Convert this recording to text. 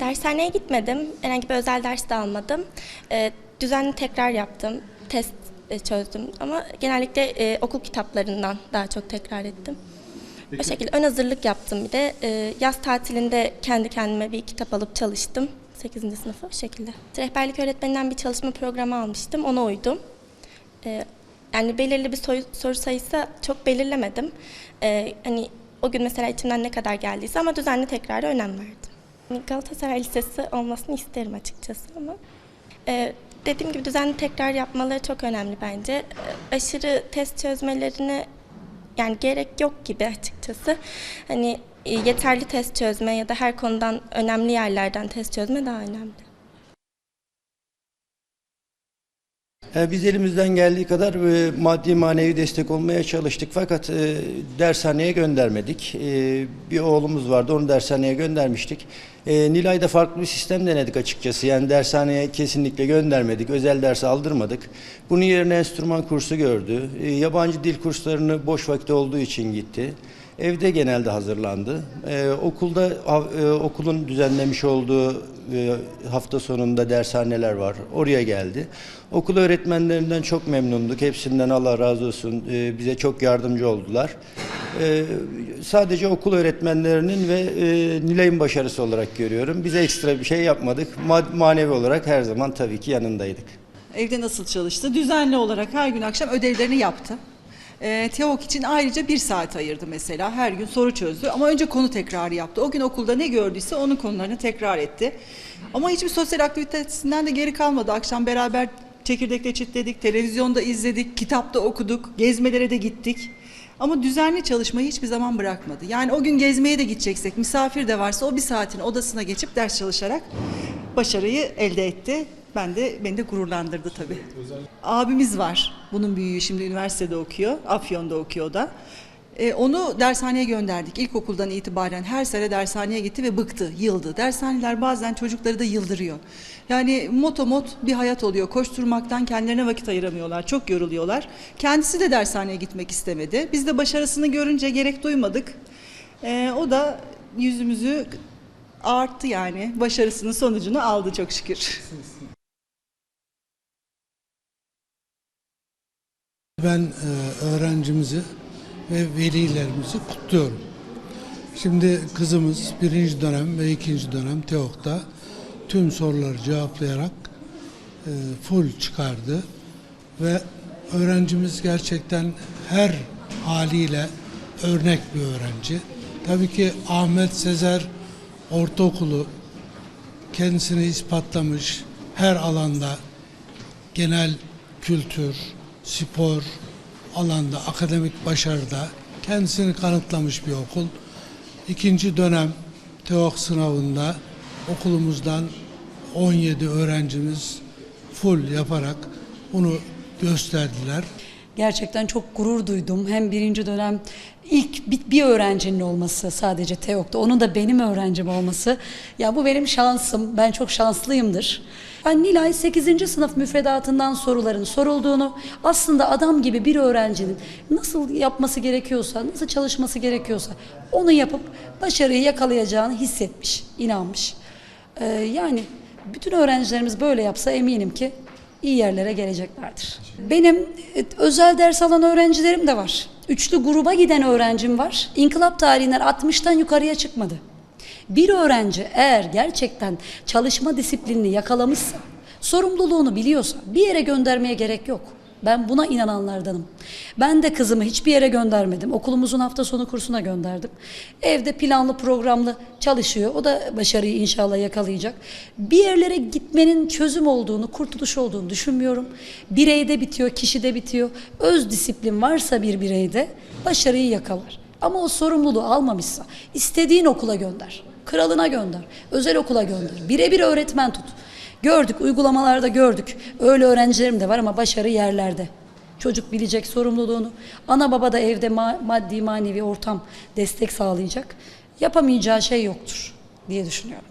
Dershaneye gitmedim. Herhangi bir özel ders de almadım. Ee, düzenli tekrar yaptım. Test e, çözdüm. Ama genellikle e, okul kitaplarından daha çok tekrar ettim. O şekilde ön hazırlık yaptım bir de. Ee, yaz tatilinde kendi kendime bir kitap alıp çalıştım. 8. sınıfı o şekilde. Rehberlik öğretmeninden bir çalışma programı almıştım. Ona uydum. Ee, yani belirli bir soru, soru sayısı çok belirlemedim. Ee, hani o gün mesela içimden ne kadar geldiyse ama düzenli tekrara önem verdim. Galatasaray Lisesi olmasını isterim açıkçası ama e, dediğim gibi düzenli tekrar yapmaları çok önemli bence. E, aşırı test çözmelerine yani gerek yok gibi açıkçası. Hani e, yeterli test çözme ya da her konudan önemli yerlerden test çözme daha önemli. E, Biz elimizden geldiği kadar e, maddi manevi destek olmaya çalıştık fakat e, dershaneye göndermedik. E, Bir oğlumuz vardı onu dershaneye göndermiştik. E, Nilay'da farklı bir sistem denedik açıkçası. Yani dershaneye kesinlikle göndermedik, özel ders aldırmadık. Bunun yerine enstrüman kursu gördü. E, Yabancı dil kurslarını boş vakti olduğu için gitti. Evde genelde hazırlandı. Ee, okulda e, okulun düzenlemiş olduğu e, hafta sonunda dershaneler var. Oraya geldi. Okul öğretmenlerinden çok memnunduk. Hepsinden Allah razı olsun. Ee, bize çok yardımcı oldular. Ee, sadece okul öğretmenlerinin ve e, Nilay'ın başarısı olarak görüyorum. Bize ekstra bir şey yapmadık. Ma- manevi olarak her zaman tabii ki yanındaydık. Evde nasıl çalıştı? Düzenli olarak her gün akşam ödevlerini yaptı. Ee, TEOK için ayrıca bir saat ayırdı mesela. Her gün soru çözdü ama önce konu tekrarı yaptı. O gün okulda ne gördüyse onun konularını tekrar etti. Ama hiçbir sosyal aktivitesinden de geri kalmadı. Akşam beraber çekirdekle çitledik, televizyonda izledik, kitapta okuduk, gezmelere de gittik. Ama düzenli çalışmayı hiçbir zaman bırakmadı. Yani o gün gezmeye de gideceksek, misafir de varsa o bir saatin odasına geçip ders çalışarak başarıyı elde etti. Ben de beni de gururlandırdı tabii. Abimiz var. Bunun büyüğü şimdi üniversitede okuyor. Afyon'da okuyor da. Ee, onu dershaneye gönderdik. İlkokuldan itibaren her sene dershaneye gitti ve bıktı, yıldı. Dershaneler bazen çocukları da yıldırıyor. Yani motomot bir hayat oluyor. Koşturmaktan kendilerine vakit ayıramıyorlar. Çok yoruluyorlar. Kendisi de dershaneye gitmek istemedi. Biz de başarısını görünce gerek duymadık. Ee, o da yüzümüzü arttı yani. Başarısının sonucunu aldı çok şükür. Ben e, öğrencimizi ve velilerimizi kutluyorum. Şimdi kızımız birinci dönem ve ikinci dönem TEOK'ta tüm soruları cevaplayarak e, full çıkardı ve öğrencimiz gerçekten her haliyle örnek bir öğrenci. Tabii ki Ahmet Sezer Ortaokulu kendisini ispatlamış her alanda genel kültür, spor alanda akademik başarıda kendisini kanıtlamış bir okul. İkinci dönem TEOK sınavında okulumuzdan 17 öğrencimiz full yaparak bunu gösterdiler. Gerçekten çok gurur duydum. Hem birinci dönem ilk bir, öğrencinin olması sadece TEOK'ta, onun da benim öğrencim olması. Ya bu benim şansım. Ben çok şanslıyımdır. Ben Nilay 8. sınıf müfredatından soruların sorulduğunu, aslında adam gibi bir öğrencinin nasıl yapması gerekiyorsa, nasıl çalışması gerekiyorsa onu yapıp başarıyı yakalayacağını hissetmiş, inanmış. Ee, yani bütün öğrencilerimiz böyle yapsa eminim ki iyi yerlere geleceklerdir. Benim e, özel ders alan öğrencilerim de var. Üçlü gruba giden öğrencim var. İnkılap tarihinden 60'tan yukarıya çıkmadı. Bir öğrenci eğer gerçekten çalışma disiplinini yakalamışsa, sorumluluğunu biliyorsa bir yere göndermeye gerek yok. Ben buna inananlardanım. Ben de kızımı hiçbir yere göndermedim. Okulumuzun hafta sonu kursuna gönderdim. Evde planlı programlı çalışıyor. O da başarıyı inşallah yakalayacak. Bir yerlere gitmenin çözüm olduğunu, kurtuluş olduğunu düşünmüyorum. Bireyde bitiyor, kişide bitiyor. Öz disiplin varsa bir bireyde başarıyı yakalar. Ama o sorumluluğu almamışsa istediğin okula gönder. Kralına gönder. Özel okula gönder. Birebir öğretmen tut. Gördük, uygulamalarda gördük. Öyle öğrencilerim de var ama başarı yerlerde. Çocuk bilecek sorumluluğunu. Ana baba da evde ma- maddi manevi ortam destek sağlayacak. Yapamayacağı şey yoktur diye düşünüyorum.